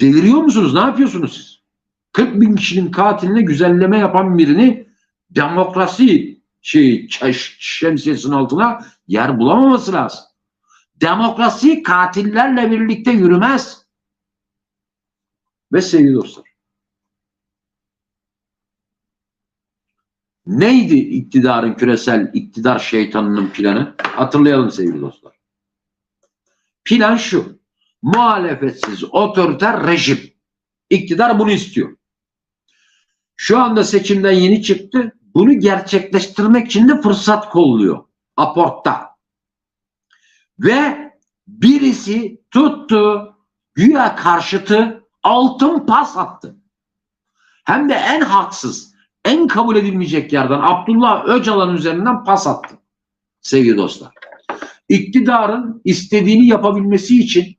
Deliriyor musunuz? Ne yapıyorsunuz siz? 40 bin kişinin katiline güzelleme yapan birini demokrasi şey şemsiyesinin altına yer bulamaması lazım. Demokrasi katillerle birlikte yürümez. Ve sevgili dostlar. Neydi iktidarın küresel iktidar şeytanının planı? Hatırlayalım sevgili dostlar. Plan şu. Muhalefetsiz otoriter rejim. İktidar bunu istiyor. Şu anda seçimden yeni çıktı. Bunu gerçekleştirmek için de fırsat kolluyor. Aportta. Ve birisi tuttu güya karşıtı altın pas attı. Hem de en haksız, en kabul edilmeyecek yerden Abdullah Öcalan üzerinden pas attı. Sevgili dostlar. İktidarın istediğini yapabilmesi için